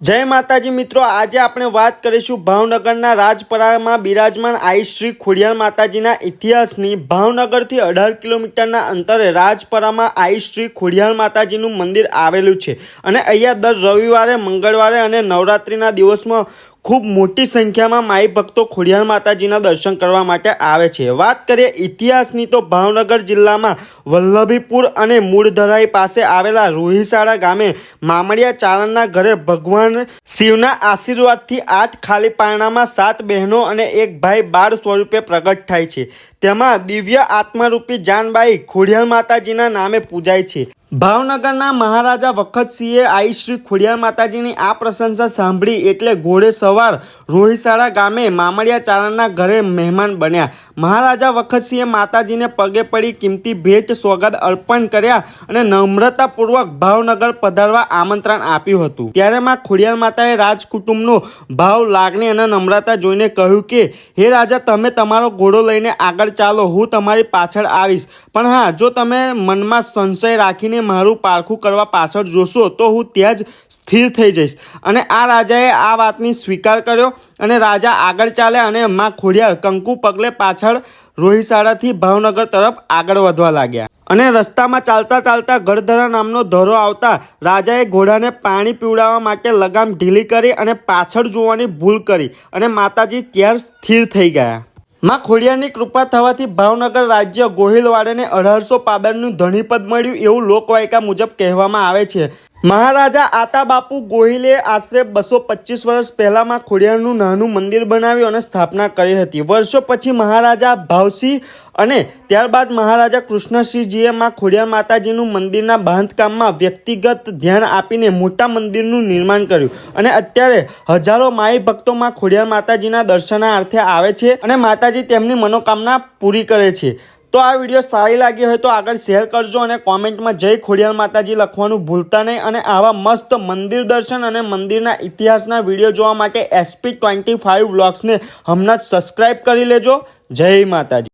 જય માતાજી મિત્રો, આજે આપણે વાત કરીશું ભાવનગરના રાજપરામાં બિરાજમાન આઈ શ્રી ખોડિયાર માતાજીના ઇતિહાસની. ભાવનગરથી અઢાર કિલોમીટરના અંતરે રાજપરામાં આઈ શ્રી ખોડિયાર માતાજીનું મંદિર આવેલું છે. અને અહીંયા દર રવિવારે, મંગળવારે અને નવરાત્રિના દિવસમાં ખૂબ મોટી સંખ્યામાં માઈ ભક્તો ખોડિયાર માતાજીના દર્શન કરવા માટે આવે છે. વાત કરીએ ઇતિહાસની તો ભાવનગર જિલ્લામાં વલ્લભીપુર અને મૂળધરાઈ પાસે આવેલા રોહિસાળા ગામે મામડિયા ચારણના ઘરે ભગવાન શિવના આશીર્વાદથી આઠ ખાલી પારણામાં સાત બહેનો અને એક ભાઈ બાળ સ્વરૂપે પ્રગટ થાય છે. તેમાં દિવ્ય આત્મારૂપી જાનબાઈ ખોડિયાર માતાજીના નામે પૂજાય છે. ભાવનગરના મહારાજા વખતસિંહે આઈ શ્રી ખોડિયાર માતાજીની આ પ્રશંસા સાંભળી એટલે ઘોડે સવાર રોહિસાળા ગામે મામડિયા ચારણના ઘરે મહેમાન બન્યા. મહારાજા વખતસિંહે માતાજીને પગે પડી કિંમતી ભેટ સોગંદ અર્પણ કર્યા અને નમ્રતાપૂર્વક ભાવનગર પધારવા આમંત્રણ આપ્યું હતું. ત્યારે માં ખોડિયાર માતાએ રાજકુટુંબનો ભાવ લાગણી અને નમ્રતા જોઈને કહ્યું કે, હે રાજા, તમે તમારો ઘોડો લઈને આગળ ચાલો, હું તમારી પાછળ આવીશ. પણ હા, જો તમે મનમાં સંશય રાખીને મારું પારખું કરવા પાછળ જોશો તો હું ત્યાં જ સ્થિર થઈ જઈશ. અને આ રાજાએ આ વાતની સ્વીકાર કર્યો અને રાજા આગળ ચાલ્યા અને માં ખોડિયાર કંકુ પગલે પાછળ રોહિશાળાથી ભાવનગર તરફ આગળ વધવા લાગ્યા. અને રસ્તામાં ચાલતા ચાલતા ગઢધરા નામનો ધરો આવતા રાજાએ ઘોડાને પાણી પીવડાવવા માટે લગામ ઢીલી કરી અને પાછળ જોવાની ભૂલ કરી અને માતાજી ત્યાં સ્થિર થઈ ગયા. માં ખોડિયારની કૃપા થવાથી ભાવનગર રાજ્ય ગોહિલવાડાને અઢારસો પાદરનું ધણીપદ મળ્યું એવું લોકવાયકા મુજબ કહેવામાં આવે છે. મહારાજા આતાબાપુ ગોહિલે આશરે બસો પચીસ વર્ષ પહેલામાં ખોડિયારનું નાનું મંદિર બનાવ્યું અને સ્થાપના કરી હતી. વર્ષો પછી મહારાજા ભાવસિંહ અને ત્યારબાદ મહારાજા કૃષ્ણસિંહજીએ માં ખોડિયાર માતાજીનું મંદિરના બાંધકામમાં વ્યક્તિગત ધ્યાન આપીને મોટા મંદિરનું નિર્માણ કર્યું અને અત્યારે હજારો માઈ ભક્તો માં ખોડિયાર માતાજીના દર્શનાર્થે આવે છે અને માતાજી તેમની મનોકામના પૂરી કરે છે. તો આ વીડિયો સારી લાગી હોય તો આગળ શેર કરજો અને કોમેન્ટમાં જય ખોડિયાર માતાજી લખવાનું ભૂલતા નહીં અને આવા મસ્ત મંદિર દર્શન અને મંદિરના ઇતિહાસના વીડિયો જોવા માટે એસપી ટ્વેન્ટી ફાઇવ વ્લોગ્સને હમણાં જ સબસ્ક્રાઈબ કરી લેજો. જય માતાજી.